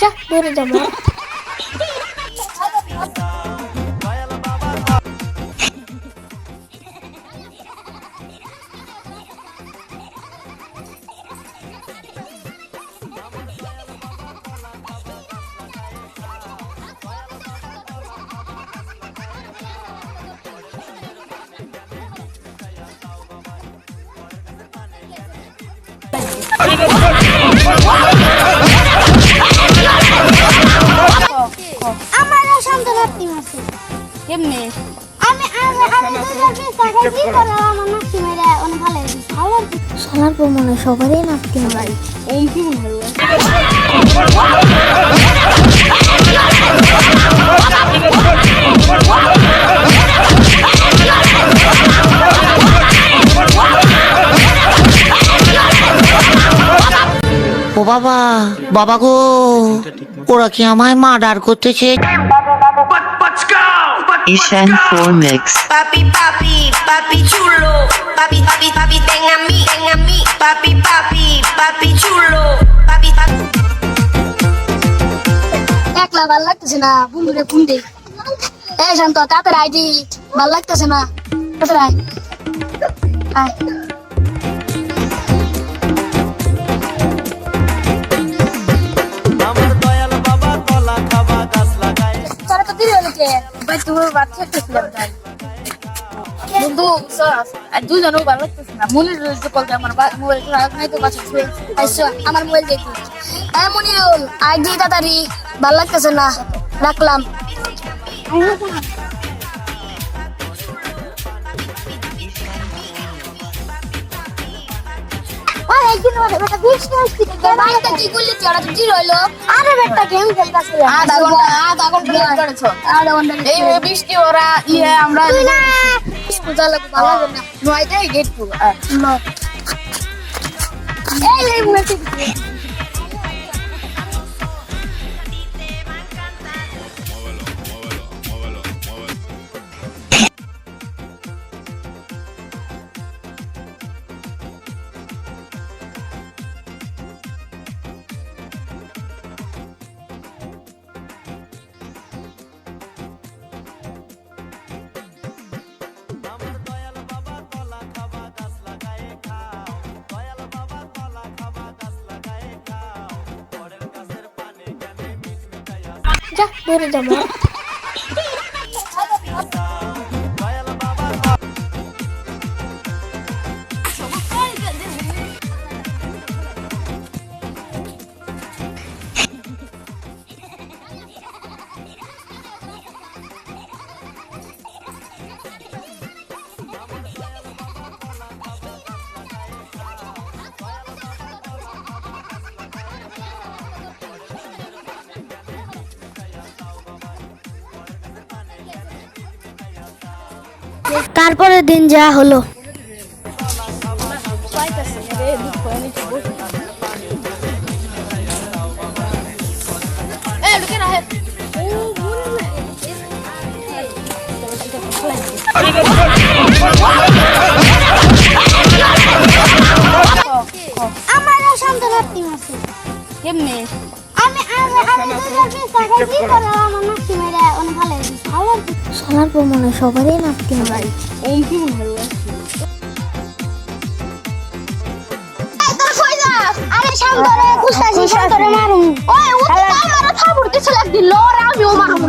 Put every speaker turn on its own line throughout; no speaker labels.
যা দূরে যাব আমার পর মনে সবারই নাতি ভাই
ওম কি মনে হলো
ও বাবা বাবা গো ওরা কি আমায় মার্ডার করতেছে?
Ishan 4 Mix.
Papi, papi, papi chulo. Papi, papi, papi, ten a mí, ten a mí. Papi, papi, papi chulo. Papi, papi.
একলা ভাল লাগতেছে না বন্ধুরে ফোন দে এই শান্ত তাড়াতাড়ি আইডি ভাল লাগতেছে না তাড়াতাড়ি আয়
ভাই বাচ্চা খেয়েছিলাম ছিলাম তাই। বন্ধু ভালো আমার মোবাইল নাই তো বাচ্চা
আমার মোবাইল দেখি। হ্যাঁ মনিরুল আইডি তাড়াতাড়ি। ভালো লাগতেছে না। রাখলাম। আরে একদিন ওরে বেটা বৃষ্টি আসছে। বাইরে কি করলি? তুই ওরা কি রইল আরে বেটা গেম খেলতাছে
আধা ঘণ্টা আধা ঘণ্টা লেট করেছ।
আধা ঘণ্টা
এই বৃষ্টি ওরা ইয়ে আমরা
স্কুল চালা ভালো লাগে না।
নয়টায় গেট টু
এই লে মেসেজ যা দূরে যাব তারপরে দিন যা হলো। আমার শান্ত মাসি।
কেমনে?
আমি আমি আমি তো কি করে আমার নাতি মেরে
হলো
আরে শান্তরে কুস্তাছি শান্তরে মারুম ওই ও তো আমার আমি ও মারুম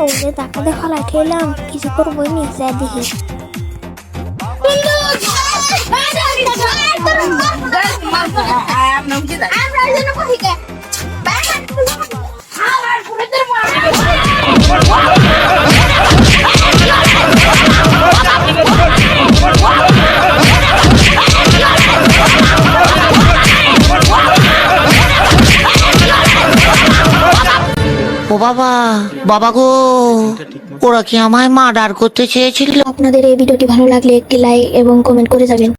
ওরে টাকা দেখা লাইলাম কিছু করব নি যা দেখি
আপনার
বাবা বাবা গো, ওরা কি আমায় মার্ডার করতে চেয়েছিল?
আপনাদের এই ভিডিওটি ভালো লাগলে একটি লাইক এবং কমেন্ট করে যাবেন।